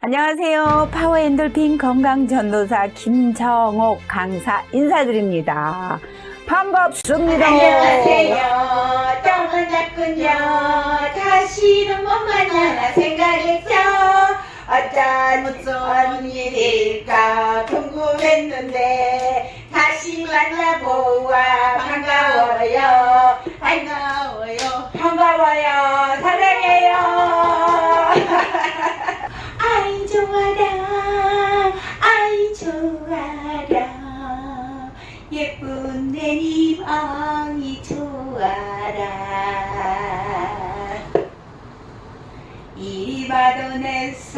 안녕하세요. 파워엔돌핀 건강전도사 김정옥 강사 인사드립니다. 반갑습니다. 안녕하세요. 또 만났군요. 다시는 못 만나나 생각했죠. 어떤 무슨 일일까 궁금했는데 다시 만나보아 반가워요. 반가워요. 반가워요. 사랑해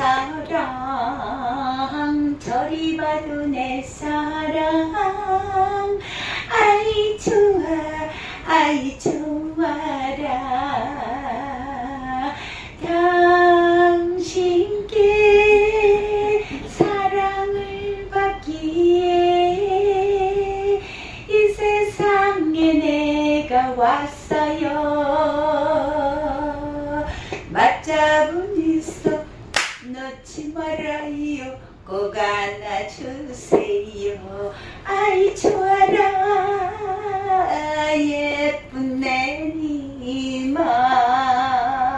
사랑 저리 봐도 내 사랑. 아이 좋아 아이 좋아라 꼭 안아주세요. 아이 좋아라 예쁜 내님아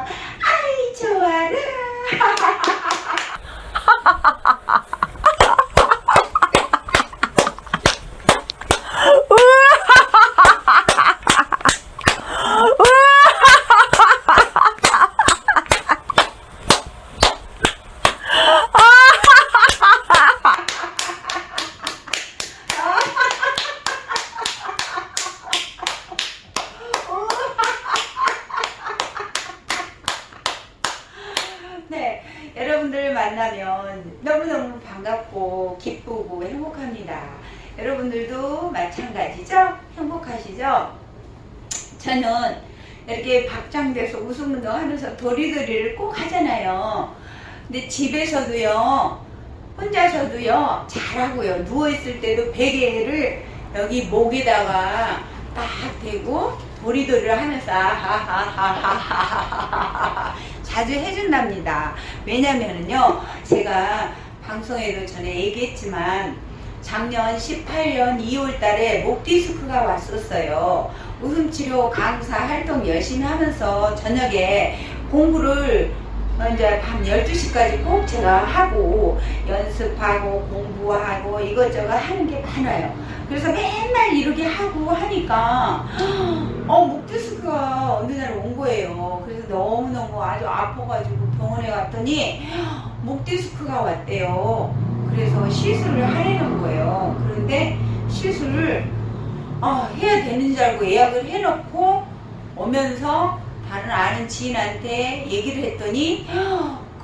아이 좋아라 네, 여러분들 만나면 너무너무 반갑고 기쁘고 행복합니다. 여러분들도 마찬가지죠? 행복하시죠? 저는 이렇게 박장돼서 웃음 운동 하면서 도리도리를 꼭 하잖아요. 근데 집에서도요, 혼자서도요, 잘하고요. 누워있을 때도 베개를 여기 목에다가 딱 대고 도리도리를 하면서 아하하하하하하하 자주 해준답니다. 왜냐면은요, 제가 방송에도 전에 얘기했지만 작년 18년 2월 달에 목 디스크가 왔었어요. 웃음 치료 강사 활동 열심히 하면서 저녁에 공부를 이제 밤 12시까지 꼭 제가 하고 연습하고 공부하고 이것저것 하는 게 많아요. 그래서 맨날 이렇게 하고 하니까 어, 목 디스크가 어느 날 온 거예요. 그래서 너무너무 아주 아파가지고 병원에 갔더니 목 디스크가 왔대요. 그래서 시술을 하려는 거예요. 그런데 시술을 어, 해야 되는 줄 알고 예약을 해놓고 오면서 다른 아는 지인한테 얘기를 했더니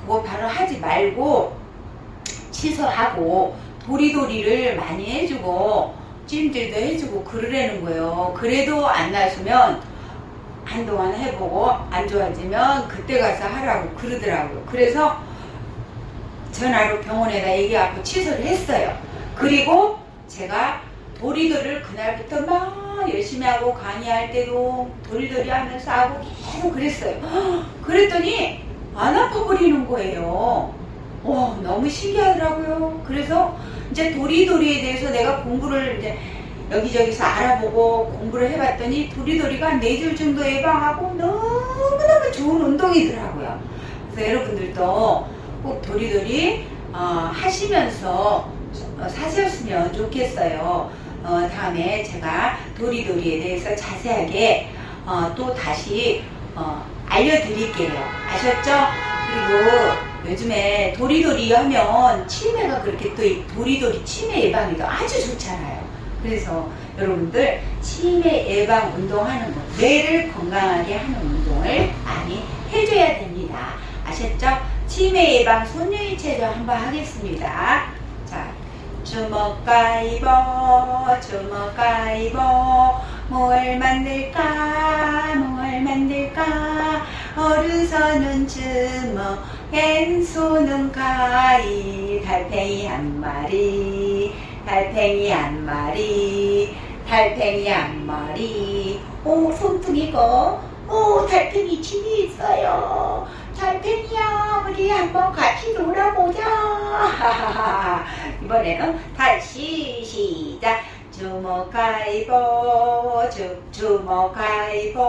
그거 바로 하지 말고 취소하고 도리도리를 많이 해주고 찜질도 해주고 그러라는 거예요. 그래도 안 나으면 한동안 해보고 안 좋아지면 그때 가서 하라고 그러더라고요. 그래서 전화로 병원에다 얘기하고 취소를 했어요. 그리고 제가 도리도리를 그날부터 막 열심히 하고 강의할 때도 도리도리 하면서 하고 계속 그랬어요. 그랬더니 안 아파 버리는 거예요. 와, 너무 신기하더라고요. 그래서 이제 도리도리에 대해서 내가 공부를 이제 여기저기서 알아보고 공부를 해봤더니 도리도리가 뇌졸 중도 예방하고 너무너무 좋은 운동이더라고요. 그래서 여러분들도 꼭 도리도리 어, 하시면서 어, 사셨으면 좋겠어요. 어, 다음에 제가 도리도리에 대해서 자세하게 어, 또 다시 어, 알려드릴게요. 아셨죠? 그리고 요즘에 도리도리 하면 치매가 그렇게 또이 도리도리 치매 예방에도 아주 좋잖아요. 그래서 여러분들 치매 예방 운동하는 거, 뇌를 건강하게 하는 운동을 많이 해줘야 됩니다. 아셨죠? 치매 예방 손유인 체조 한번 하겠습니다. 자, 주먹 가위보, 주먹 가위보, 뭘 만들까, 뭘 만들까, 오른손은 주먹, 왼손은 가위, 달팽이 한 마리, 달팽이 한 마리, 달팽이 한 마리, 오, 손등이고, 오, 달팽이 집이 있어요. 달팽이야, 한번 같이 놀아보자. 이번에는 다시 시작. 주먹가이보 주, 주먹가이보.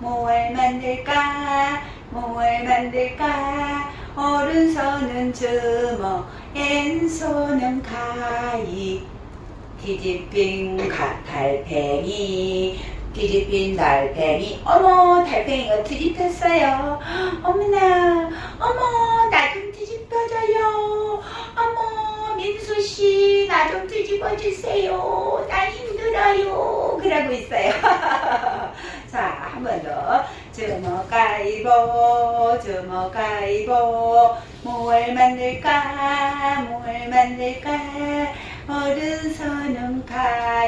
뭘 만들까? 뭘 만들까? 오른손은 주먹 왼손은 가위. 뒤집힌 가- 달팽이 뒤집힌 달팽이 어머 달팽이가 뒤집혔어요. 어머나 어머 나 좀 뒤집혀줘요. 어머 민수씨 나 좀 뒤집어주세요. 나 힘들어요. 그러고 있어요. 자 한 번 더. 주먹가이보 주먹가이보. 뭘 만들까 뭘 만들까. 오른손은 가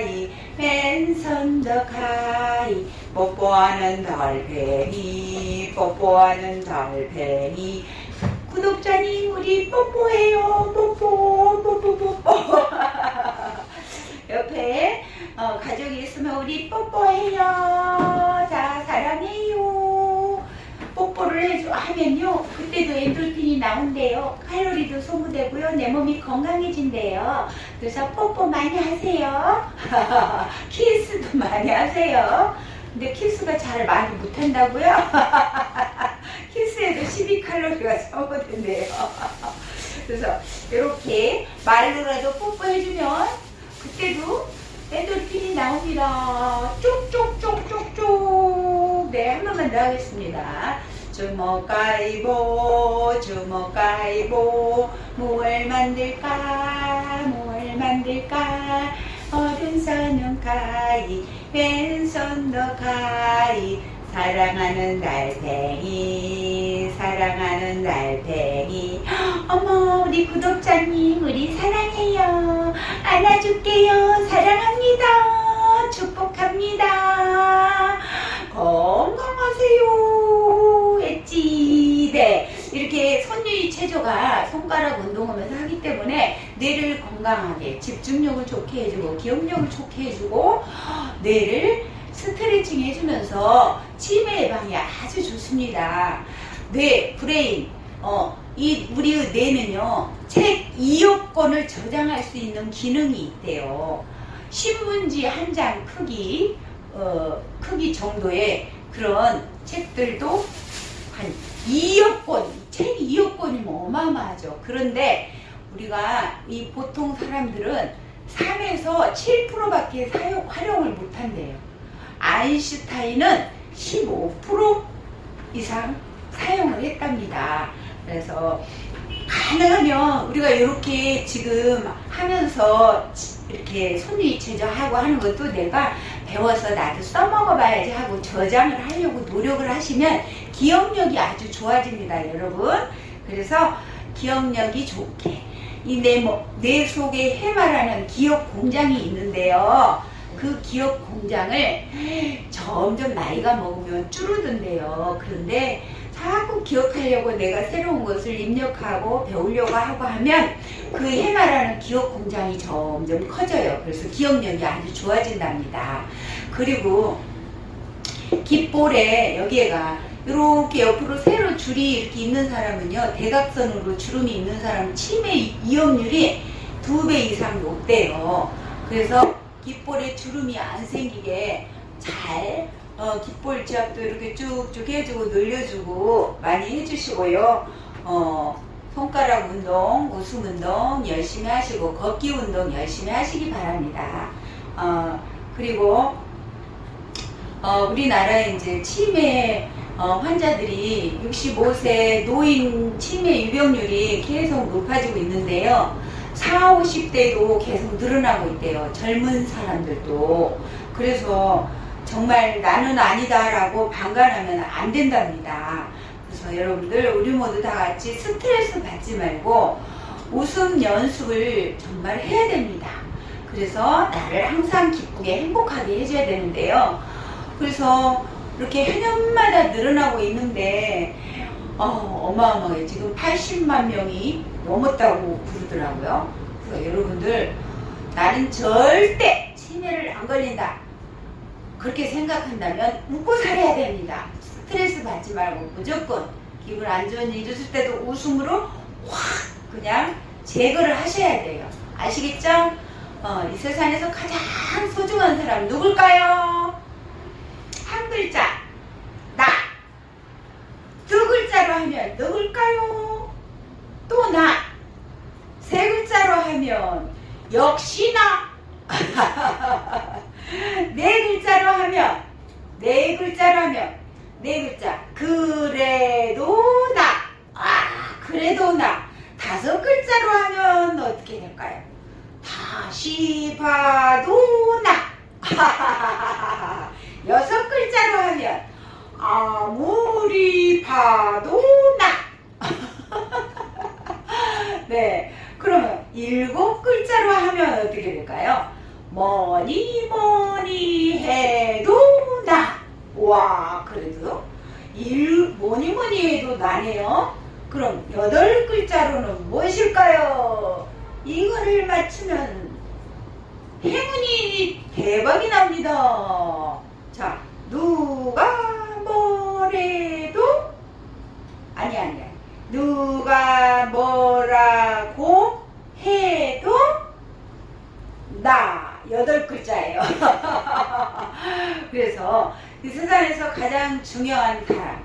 위 왼손도 가위 뽀뽀하는 달팽이 뽀뽀하는 달팽이. 구독자님 우리 뽀뽀해요. 뽀뽀 뽀뽀 뽀뽀. 옆에 어, 가족이 있으면 우리 뽀뽀해요. 자 사랑해요 뽀뽀를 해줘 하면요 그때도 엔돌핀이 나온대요. 칼로리도 소모되고요. 내 몸이 건강해진대요. 그래서 뽀뽀 많이 하세요. 키스도 많이 하세요. 근데 키스가 잘 많이 못한다고요? 키스에도 12칼로리가 소모된대요. 그래서 이렇게 말로라도 뽀뽀해주면 그때도 엔돌핀이 나옵니다. 쪽쪽쪽쪽쪽 네한 번만 더 하겠습니다. 주먹 가이보 주먹 가이보. 뭘 만들까 뭘 만들까? 오른손은 가위 왼손도 가위. 사랑하는 달팽이 사랑하는 달팽이. 어머 우리 구독자님 우리 사랑해요. 안아줄게요. 사랑합니다. 축복합니다 건강하세요. 엣지 네 이렇게 손유리 체조가 손가락 운동하면서 하기 때문에 뇌를 건강하게 집중력을 좋게 해주고 기억력을 좋게 해주고 뇌를 스트레칭 해주면서 치매 예방에 아주 좋습니다. 뇌 브레인. 어, 이 우리 뇌는요 책 2억 권을 저장할 수 있는 기능이 있대요. 신문지 한 장 크기 어, 크기 정도의 그런 책들도 한 2억 권, 책 2억 권이면 어마어마하죠. 그런데 우리가 이 보통 사람들은 3에서 7%밖에 사용, 활용을 못한대요. 아인슈타인은 15% 이상 사용을 했답니다. 그래서 가능하면 우리가 이렇게 지금 하면서 이렇게 손이 제조하고 하는 것도 내가 배워서 나도 써먹어봐야지 하고 저장을 하려고 노력을 하시면 기억력이 아주 좋아집니다, 여러분. 그래서 기억력이 좋게 이내 내 속에 해마라는 기억 공장이 있는데요. 그 기억 공장을 점점 나이가 먹으면 줄어든대요. 그런데 자꾸 기억하려고 내가 새로운 것을 입력하고 배우려고 하고 하면 그 해마라는 기억 공장이 점점 커져요. 그래서 기억력이 아주 좋아진답니다. 그리고 깃볼에 여기에가 이렇게 옆으로 세로 줄이 이렇게 있는 사람은요 대각선으로 주름이 있는 사람은 치매 위험률이 두 배 이상 높대요. 그래서 깃볼에 주름이 안 생기게 잘 어, 깃볼 지압도 이렇게 쭉쭉 해주고 늘려주고 많이 해주시고요. 어, 손가락 운동, 웃음 운동 열심히 하시고 걷기 운동 열심히 하시기 바랍니다. 어, 그리고 어, 우리나라에 이제 치매 어, 환자들이 65세 노인 치매 유병률이 계속 높아지고 있는데요. 4, 50대도 계속 늘어나고 있대요. 젊은 사람들도. 그래서 정말 나는 아니다라고 방관하면 안 된답니다. 그래서 여러분들 우리 모두 다 같이 스트레스 받지 말고 웃음 연습을 정말 해야 됩니다. 그래서 나를 항상 기쁘게 행복하게 해줘야 되는데요. 그래서 이렇게 해년마다 늘어나고 있는데 어, 어마어마해 지금 80만 명이 넘었다고 그러더라고요. 그래서 여러분들 나는 절대 치매를 안 걸린다. 그렇게 생각한다면 웃고 살아야 됩니다. 스트레스 받지 말고 무조건 기분 안 좋은 일 있을 때도 웃음으로 확 그냥 제거를 하셔야 돼요. 아시겠죠? 어, 이 세상에서 가장 소중한 사람 누굴까요? 한 글자, 나. 두 글자로 하면 누굴까요? 또 나. 세 글자로 하면 역시나. 네 글자로 하면 네 글자로 하면 네 글자 그래도 나. 아 그래도 나. 다섯 글자로 하면 어떻게 될까요? 다시 봐도 나. 여섯 글자로 하면 아무리 봐도 나. 네. 그러면 일곱 글자로 하면 어떻게 될까요? 뭐니 뭐니 해도 나. 와, 그래도 일 뭐니 뭐니 해도 나네요. 그럼 여덟 글자로는 무엇일까요? 이거를 맞추면 행운이 대박이 납니다. 자, 누가 뭐래도 아니 아니야. 누가 뭐라고 해도 나 여덟 글자예요. 그래서 이 세상에서 가장 중요한 사람,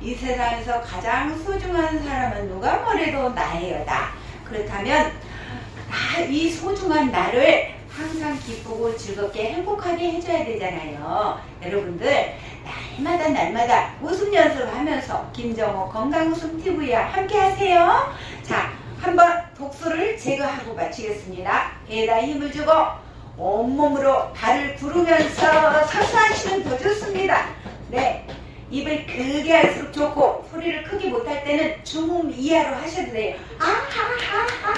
이 세상에서 가장 소중한 사람은 누가 뭐래도 나예요, 나. 그렇다면 나, 이 소중한 나를 항상 기쁘고 즐겁게 행복하게 해줘야 되잖아요. 여러분들 날마다 날마다 웃음 연습하면서 김정호 건강웃음 TV와 함께 하세요. 자, 한번 독소를 제거하고 마치겠습니다. 배에다 힘을 주고 온몸으로 발을 구르면서 서서 하시면 더 좋습니다. 네. 입을 크게 할수록 좋고 소리를 크게 못할 때는 중음 이하로 하셔도 돼요. 아하하하하하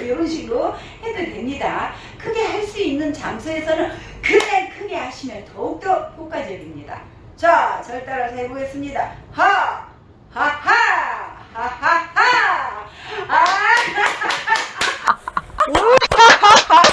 이런 식으로 해도 됩니다. 크게 할 수 있는 장소에서는 그냥 크게 하시면 더욱더 효과적입니다. 자, 절 따라서 해보겠습니다. 하, 하하, 하하하, 아, 와,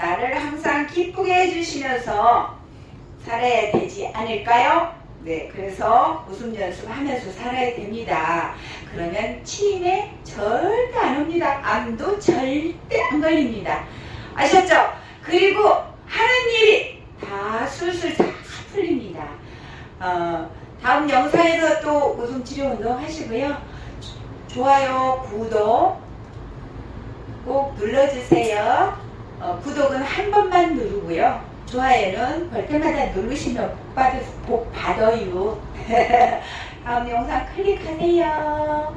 나를 항상 기쁘게 해주시면서 살아야 되지 않을까요? 네, 그래서 웃음 연습하면서 살아야 됩니다. 그러면 치매 절대 안 옵니다. 암도 절대 안 걸립니다. 아셨죠? 그리고 하는 일이 다 술술 다 풀립니다. 어, 다음 영상에서 또 웃음 치료 운동 하시고요. 좋아요, 구독 꼭 눌러주세요. 어, 구독은 한 번만 누르고요. 좋아요는 볼 때마다 누르시면 복, 받, 복 받아요. 다음 영상 클릭하세요.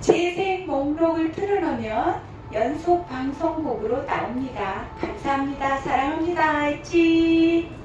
재생 목록을 틀어놓으면 연속 방송국으로 나옵니다. 감사합니다. 사랑합니다. 찌.